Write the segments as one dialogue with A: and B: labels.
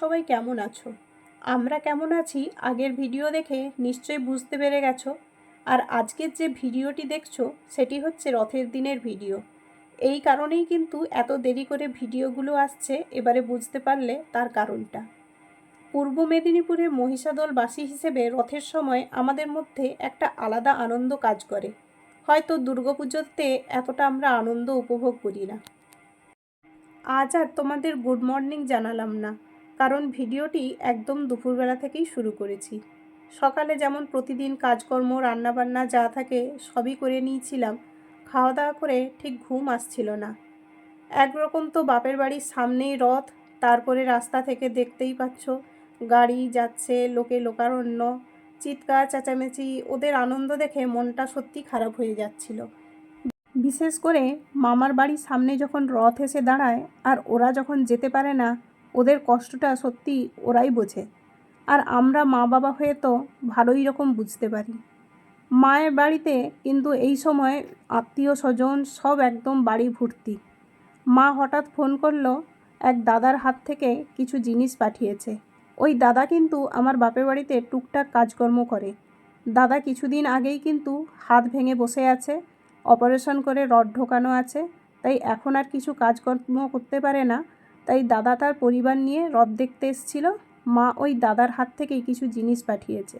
A: সবাই কেমন আছো? আমরা কেমন আছি? আগের ভিডিও দেখে নিশ্চয়ই বুঝতে পেরে গেছো। আর আজকের যে ভিডিওটি দেখছ, সেটি হচ্ছে রথের দিনের ভিডিও। এই কারণেই কিন্তু এত দেরি করে ভিডিওগুলো আসছে, এবারে বুঝতে পারলে তার কারণটা। পূর্ব মেদিনীপুরে মহিষাদলবাসী হিসেবে রথের সময় আমাদের মধ্যে একটা আলাদা আনন্দ কাজ করে। হয়তো দুর্গাপুজোতে এতটা আমরা আনন্দ উপভোগ করি না। আজ আর তোমাদের গুড মর্নিং জানালাম না। কারণ ভিডিওটি একদম দুপুরবেলা থেকেই শুরু করেছি। সকালে যেমন প্রতিদিন কাজকর্ম, রান্নাবান্না যা থাকে সবই করে নিয়েছিলাম খাওয়া দাওয়া করে ঠিক ঘুম আসছিল না। একরকম তো বাপের বাড়ির সামনেই রথ, তারপরে রাস্তা থেকে দেখতেই পাচ্ছ, গাড়ি যাচ্ছে, লোকে লোকারণ্য, চিৎকার, চেঁচামেচি, ওদের আনন্দ দেখে মনটা সত্যি খারাপ হয়ে যাচ্ছিল। বিশেষ করে মামার বাড়ির সামনে যখন রথ এসে দাঁড়ায়, আর ওরা যখন যেতে পারে না ওদের কষ্টটা সত্যি ওরাই বোঝে। আর আমরা মা বাবা হয়ে তো ভালোই রকম বুঝতে পারি। মায়ের বাড়িতে কিন্তু এই সময় আত্মীয় স্বজন সব একদম বাড়ি ভর্তি। মা হঠাৎ ফোন করল এক দাদার হাত থেকে কিছু জিনিস পাঠিয়েছে। ওই দাদা কিন্তু আমার বাপের বাড়িতে টুকটাক কাজকর্ম করে। দাদা কিছুদিন আগেই কিন্তু হাত ভেঙে বসে আছে, অপারেশন করে রড ঢোকানো আছে, তাই এখন আর কিছু কাজকর্ম করতে পারে না তাই দাদা তার পরিবার নিয়ে রথ দেখতে এসেছিল। মা ওই দাদার হাত থেকেই কিছু জিনিস পাঠিয়েছে।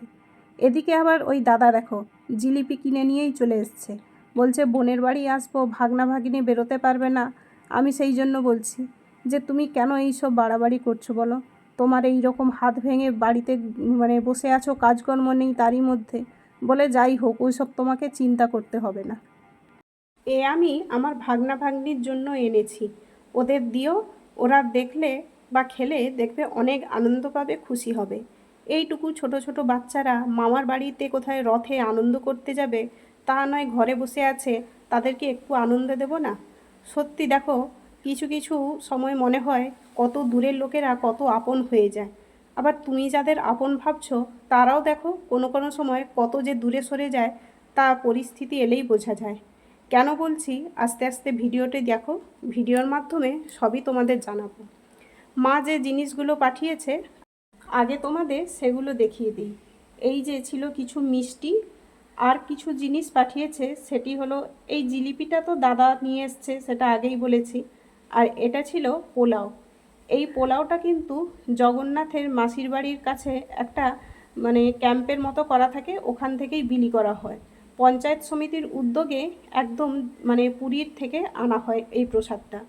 A: এদিকে আবার ওই দাদা দেখো, জিলিপি কিনে নিয়েই চলে এসছে। বলছে, বোনের বাড়ি আসব, ভাগনা ভাগিনী বেরোতে পারবে না। আমি সেই জন্য বলছি যে, তুমি কেন এই সব বাড়াবাড়ি করছ বলো? তোমার এই রকম হাত ভেঙে বাড়িতে মানে বসে আছো, কাজকর্ম নেই তারই মধ্যে। বলে যাই হোক ওইসব তোমাকে চিন্তা করতে হবে না। এ আমি আমার ভাগনা ভাগ্নির জন্য এনেছি। ওদের দিও ওরা দেখলে বা খেলে দেখবে অনেক আনন্দ পাবে, খুশি হবে। এইটুকু ছোট ছোট বাচ্চারা মামার বাড়িতে কোথায় রথে আনন্দ করতে যাবে, তা নয় ঘরে বসে আছে, তাদেরকে একটু আনন্দ দেব না? সত্যি দেখো, কিছু কিছু সময় মনে হয় কত দূরের লোকেরা কত আপন হয়ে যায়। আবার তুমি যাদের আপন ভাবছ, তারাও দেখো কোনো কোনো সময় কত যে দূরে সরে যায়, তা পরিস্থিতি এলেই বোঝা যায়। কেন বলছি? আস্তে আস্তে ভিডিওটি দেখো। ভিডিওর মাধ্যমে সবই তোমাদের জানাব। মা যে জিনিসগুলো পাঠিয়েছে, আগে তোমাদের সেগুলো দেখিয়ে দিই। এই যে ছিল কিছু মিষ্টি আর কিছু জিনিস পাঠিয়েছে, সেটি হলো, এই জিলিপিটা তো দাদা নিয়ে এসছে, সেটা আগেই বলেছি। আর এটা ছিল পোলাও। এই পোলাওটা কিন্তু জগন্নাথের মাসির বাড়ির কাছে একটা মানে ক্যাম্পের মতো করা থাকে, ওখান থেকেই বিলি করা হয়। পঞ্চায়েত সমিতির উদ্যোগে একদম মানে পুরীর থেকে আনা হয় এই প্রসাদটা।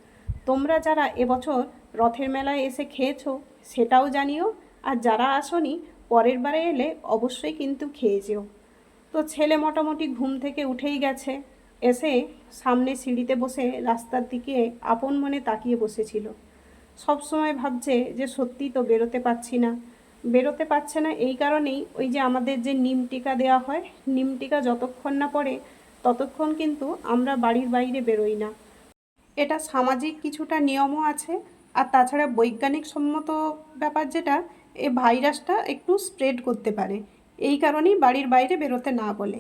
A: তোমরা যারা এবছর রথের মেলায় এসে খেয়েছো, সেটাও জানিও। আর যারা আসনি, পরের বারে এলে অবশ্যই কিন্তু খেয়ে যেও। তো ছেলে মোটামুটি ঘুম থেকে উঠেই গেছে। এসে সামনে সিঁড়িতে বসে রাস্তার দিকে আপন মনে তাকিয়ে বসেছিল। সবসময় ভাবছে যে সত্যি তো বেরোতে পারছি না। বেরোতে পারছে না। এই কারণেই ওই যে আমাদের যে নিম টিকা দেওয়া হয়, নিম টিকা যতক্ষণ না পড়ে, ততক্ষণ কিন্তু আমরা বাড়ির বাইরে বেরোই না। এটা সামাজিক কিছুটা নিয়মও আছে। আর তাছাড়া বৈজ্ঞানিক সম্মত ব্যাপার যেটা, এ ভাইরাসটা একটু স্প্রেড করতে পারে। এই কারণেই বাড়ির বাইরে বেরোতে না বলে।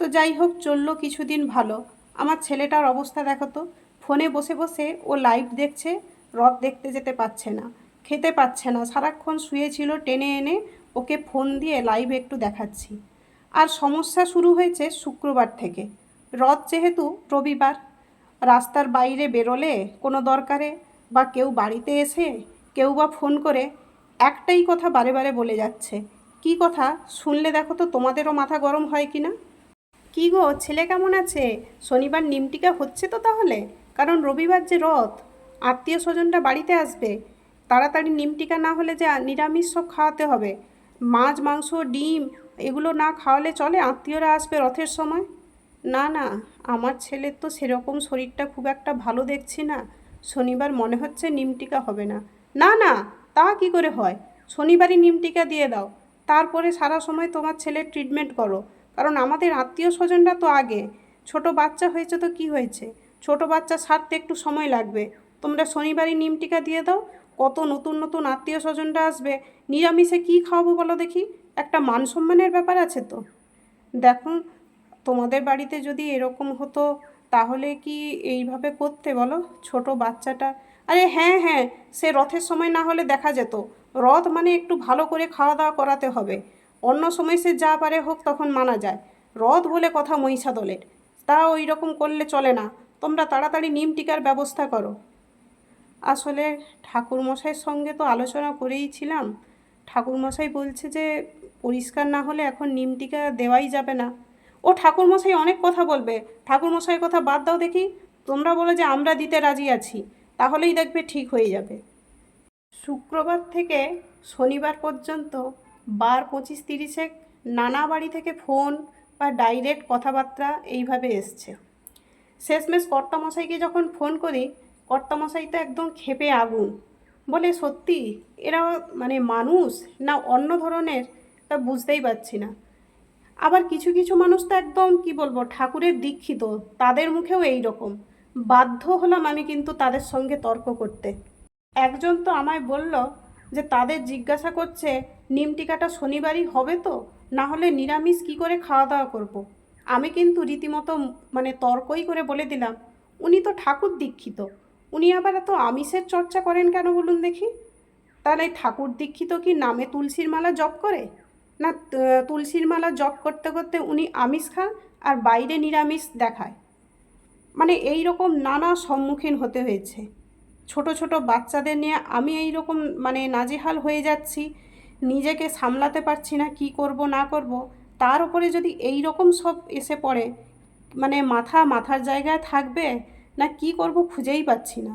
A: তো যাই হোক, চলল কিছুদিন ভালো। আমার ছেলেটার অবস্থা দেখো তো। ফোনে বসে বসে ও লাইভ দেখছে, রথ দেখতে যেতে পারছে না। খেতে পাচ্ছে না। সারাক্ষণ শুয়েছিল টেনে এনে ওকে ফোন দিয়ে লাইভ একটু দেখাচ্ছি। আর সমস্যা শুরু হয়েছে শুক্রবার থেকে। রথ যেহেতু রবিবার, রাস্তার বাইরে বেরোলে কোনো দরকারে বা কেউ বাড়িতে এসে কেউ বা ফোন করে একটাই কথা বারে বারে বলে যাচ্ছে। কি কথা? শুনলে দেখো তো তোমাদেরও মাথা গরম হয় কি না কি গো, ছেলে কেমন আছে? শনিবার নিমটিকা হচ্ছে তো তাহলে? কারণ রবিবার যে রথ, আত্মীয় স্বজনরা বাড়িতে আসবে তাড়াতাড়ি নিমটিকা না হলে যে নিরামিষ সব খাওয়াতে হবে। মাছ, মাংস, ডিম, এগুলো না খাওয়ালে চলে? আত্মীয়রা আসবে রথের সময়? না না, আমার ছেলের তো সেরকম শরীরটা খুব একটা ভালো দেখছি না। শনিবার মনে হচ্ছে নিমটিকা হবে না। না না, তা কি করে হয়? শনিবারই নিমটিকা দিয়ে দাও। তারপরে সারা সময় তোমার ছেলের ট্রিটমেন্ট করো। কারণ আমাদের আত্মীয় স্বজনরা তো আগে। ছোট বাচ্চা হয়েছে তো কি হয়েছে? ছোট বাচ্চা সারতে একটু সময় লাগবে। তোমরা শনিবারই নিম টিকা দিয়ে দাও। কত নতুন নতুন আত্মীয় স্বজনরা আসবে, নিরামিষে কী খাওয়াবো বলো দেখি? একটা মান সম্মানের ব্যাপার আছে তো। দেখো, তোমাদের বাড়িতে যদি এরকম হতো, তাহলে কি এইভাবে করতে বলো? ছোট বাচ্চাটা। আরে হ্যাঁ হ্যাঁ সে রথের সময় না হলে দেখা যেত। রথ মানে একটু ভালো করে খাওয়া দাওয়া করাতে হবে। অন্য সময় সে যা পারে হোক তখন মানা যায়। রথ বলে কথা মহিষাদলের। তা ওই রকম করলে চলে না। তোমরা তাড়াতাড়ি নিম টিকার ব্যবস্থা করো। আসলে ঠাকুরমশাইয়ের সঙ্গে তো আলোচনা করেই ছিলাম। ঠাকুরমশাই বলছে যে, পরিষ্কার না হলে এখন নিমটিকা দেওয়াই যাবে না। ও ঠাকুরমশাই অনেক কথা বলবে। ঠাকুরমশাইয়ের কথা বাদ দাও দেখি। তোমরা বলো যে, আমরা দিতে রাজি আছি। তাহলেই দেখবে ঠিক হয়ে যাবে। শুক্রবার থেকে শনিবার পর্যন্ত বার পঁচিশ তিরিশে নানা বাড়ি থেকে ফোন বা ডাইরেক্ট কথাবার্তা এইভাবে এসছে। শেষমেশ কর্তামশাইকে যখন ফোন করি কর্তামশাই তো একদম ক্ষেপে আগুন। বলে, সত্যি? এরা মানে মানুষ? না অন্য ধরনের? তা বুঝতেই পারছি না। আবার কিছু কিছু মানুষ তো একদম, কি বলব, ঠাকুরের দীক্ষিত। তাদের মুখেও এই রকম। বাধ্য হলাম আমি কিন্তু তাদের সঙ্গে তর্ক করতে। একজন তো আমায় বলল যে, তাদের জিজ্ঞাসা করছে নিম টিকাটা শনিবারই হবে তো? না হলে নিরামিষ কি করে খাওয়া দাওয়া করব। আমি কিন্তু রীতিমতো মানে তর্কই করে বলে দিলাম, উনি তো ঠাকুর দীক্ষিত। উনি আবার এত আমিষের চর্চা করেন কেন বলুন দেখি? তাহলে ঠাকুর দীক্ষিত কি নামে তুলসীর মালা জপ করে? না তুলসীর মালা জপ করতে করতে উনি আমিষ খান আর বাইরে নিরামিষ দেখায়। মানে এই রকম নানা সম্মুখীন হতে হয়েছে। ছোট ছোট বাচ্চাদের নিয়ে আমি এই রকম মানে নাজেহাল হয়ে যাচ্ছি, নিজেকে সামলাতে পারছি না, কি করব, না করব, তার উপরে যদি এই রকম সব এসে পড়ে মানে মাথা মাথার জায়গায় থাকবে না কি করব খুঁজেই পাচ্ছি না।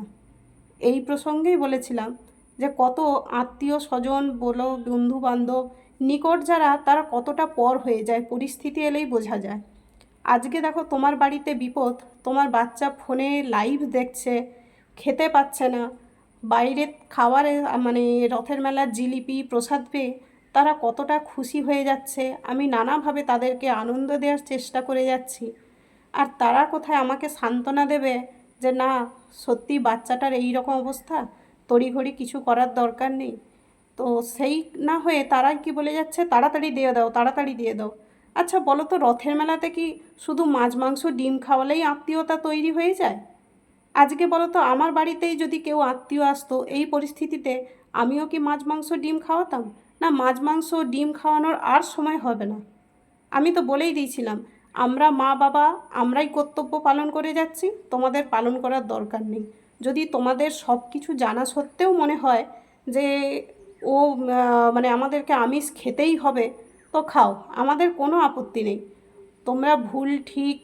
A: এই প্রসঙ্গেই বলেছিলাম যে কত আত্মীয় স্বজন, বলো বন্ধু বান্ধব নিকট যারা, তারা কতটা পর হয়ে যায়, পরিস্থিতি এলেই বোঝা যায়। আজকে দেখো তোমার বাড়িতে বিপদ, তোমার বাচ্চা ফোনে লাইভ দেখছে, খেতে পাচ্ছে না, বাইরে খাবারে মানে রথের মেলার জিলিপি, প্রসাদ পেয়ে তারা কতটা খুশি হয়ে যাচ্ছে, আমি নানাভাবে তাদেরকে আনন্দ দেওয়ার চেষ্টা করে যাচ্ছি। আর তারা কোথায় আমাকে সান্ত্বনা দেবে যে না, সত্যি বাচ্চাটার এই রকম অবস্থা? তড়িঘড়ি কিছু করার দরকার নেই। তো সেই না হয়ে তারা কি বলে যাচ্ছে? তাড়াতাড়ি দিয়ে দাও, তাড়াতাড়ি দিয়ে দাও। আচ্ছা বলো তো রথের মেলাতে কি শুধু মাছ, মাংস, ডিম খাওয়ালেই আত্মীয়তা তৈরি হয়ে যায়? আজকে বলো তো আমার বাড়িতেই যদি কেউ আত্মীয় আসতো এই পরিস্থিতিতে আমিও কি মাছ, মাংস, ডিম খাওয়াতাম? না, মাছ, মাংস, ডিম খাওয়ানোর আর সময় হবে না। আমি তো বলেই দিয়েছিলাম আমরা মা বাবা, আমরাই কর্তব্য পালন করে যাচ্ছি, তোমাদের পালন করার দরকার নেই। যদি তোমাদের সব কিছু জানা সত্ত্বেও মনে হয় যে ও মানে আমাদেরকে আমিষ খেতেই হবে, তো খাও, আমাদের কোনো আপত্তি নেই। তোমরা ভুল ঠিক,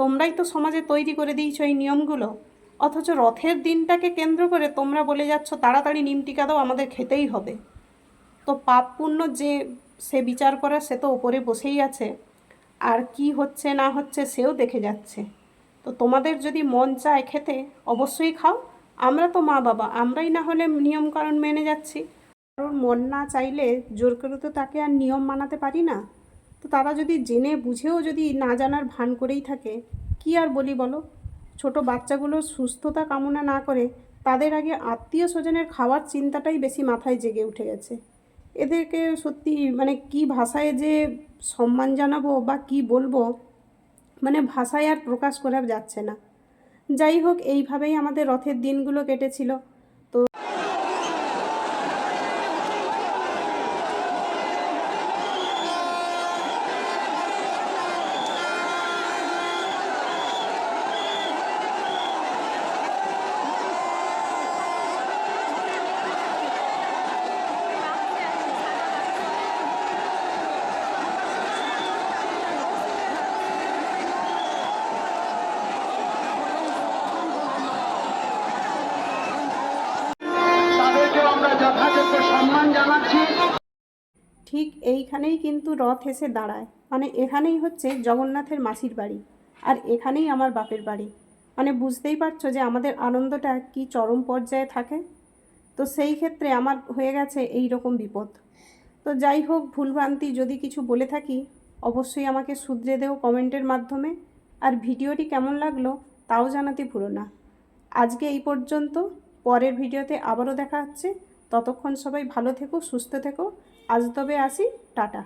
A: তোমরাই তো সমাজে তৈরি করে দিয়েছ এই নিয়মগুলো। অথচ রথের দিনটাকে কেন্দ্র করে তোমরা বলে যাচ্ছ, তাড়াতাড়ি নিম টিকা দাও, আমাদের খেতেই হবে। তো পাপ পুণ্য যে, সে বিচার করা সে তো ওপরে বসেই আছে। আর কি হচ্ছে না হচ্ছে সেও দেখে যাচ্ছে। তো তোমাদের যদি মন চায় খেতে, অবশ্যই খাও। আমরা তো মা বাবা, আমরাই না হলে নিয়মকানুন মেনে যাচ্ছি। কারণ মন না চাইলে জোর করে তো তাকে আর নিয়ম মানাতে পারি না। তো তারা যদি জেনে বুঝেও যদি না জানার ভান করেই থাকে, কি আর বলি বলো? ছোট বাচ্চাগুলোর সুস্থতা কামনা না করে তাদের আগে আত্মীয় স্বজনের খাওয়ার চিন্তাটাই বেশি মাথায় জেগে উঠে গেছে। এদেরকে সত্যি মানে কি ভাষায় যে সম্মান জানাব বা কি বলব মানে ভাষায় আর প্রকাশ করা যাচ্ছে না। যাই হোক, এইভাবেই আমাদের রথের দিনগুলো কেটেছিল। তো ঠিক এইখানেই কিন্তু রথ এসে দাঁড়ায়। মানে এখানেই হচ্ছে জগন্নাথের মাসির বাড়ি আর এখানেই আমার বাপের বাড়ি। মানে বুঝতেই পারছ যে আমাদের আনন্দটা কি চরম পর্যায়ে থাকে? তো সেই ক্ষেত্রে আমার হয়ে গেছে এই রকম বিপদ। তো যাই হোক, ভুলভ্রান্তি যদি কিছু বলে থাকি, অবশ্যই আমাকে শুধরে দেও কমেন্টের মাধ্যমে। আর ভিডিওটি কেমন লাগল তাও জানাতে ভুলো না। আজকে এই পর্যন্ত। পরের ভিডিওতে আবারও দেখা হচ্ছে। ততক্ষণ সবাই ভালো থেকো, সুস্থ থেকো। আজ তবে আসি টাটা।